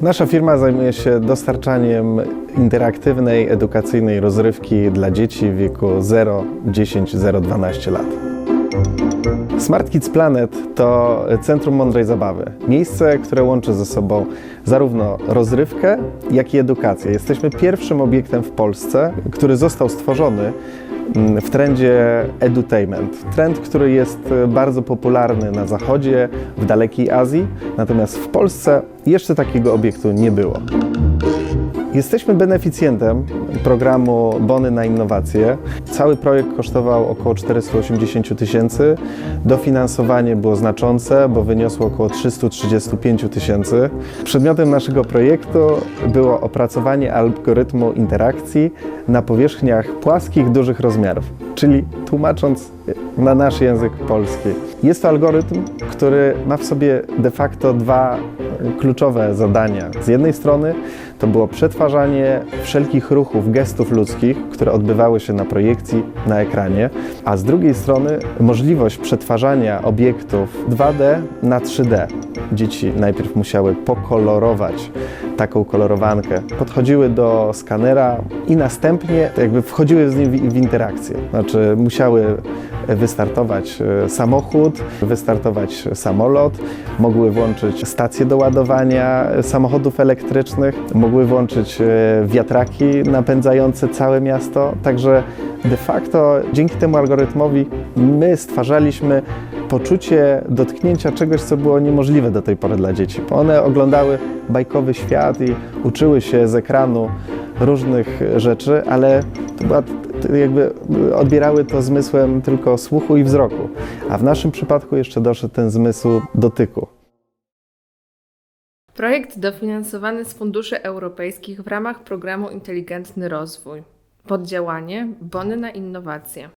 Nasza firma zajmuje się dostarczaniem interaktywnej, edukacyjnej rozrywki dla dzieci w wieku 0, 10, 0, 12 lat. Smart Kids Planet to centrum mądrej zabawy. Miejsce, które łączy ze sobą zarówno rozrywkę, jak i edukację. Jesteśmy pierwszym obiektem w Polsce, który został stworzony w trendzie edutainment. Trend, który jest e, bardzo popularny na zachodzie, w dalekiej Azji, natomiast w Polsce jeszcze takiego obiektu nie było. Jesteśmy beneficjentem programu Bony na innowacje. Cały projekt kosztował około 480 000 tysięcy. Dofinansowanie było znaczące, bo wyniosło około 335 000 tysięcy. Przedmiotem naszego projektu było opracowanie algorytmu interakcji na powierzchniach płaskich dużych rozmiarów, czyli tłumacząc na nasz język polski. Jest to algorytm, który ma w sobie de facto dwa kluczowe zadania. Z jednej strony to było przetwarzanie wszelkich ruchów, gestów ludzkich, które odbywały się na projekcji, na ekranie, a z drugiej strony możliwość przetwarzania obiektów 2D na 3D. Dzieci najpierw musiały pokolorować taką kolorowankę, podchodziły do skanera i następnie jakby wchodziły z nim w interakcję. Znaczy musiały wystartować e, samochód, wystartować samolot, mogły włączyć stacje do ładowania samochodów elektrycznych, mogły włączyć e, wiatraki napędzające całe miasto. Także de facto dzięki temu algorytmowi my stwarzaliśmy poczucie dotknięcia czegoś, co było niemożliwe do tej pory dla dzieci. One oglądały bajkowy świat i uczyły się z ekranu różnych rzeczy, ale to była jakby odbierały to zmysłem tylko słuchu i wzroku. A w naszym przypadku jeszcze doszedł ten zmysł dotyku. Projekt dofinansowany z funduszy europejskich w ramach programu Inteligentny Rozwój. Poddziałanie Bony na innowacje.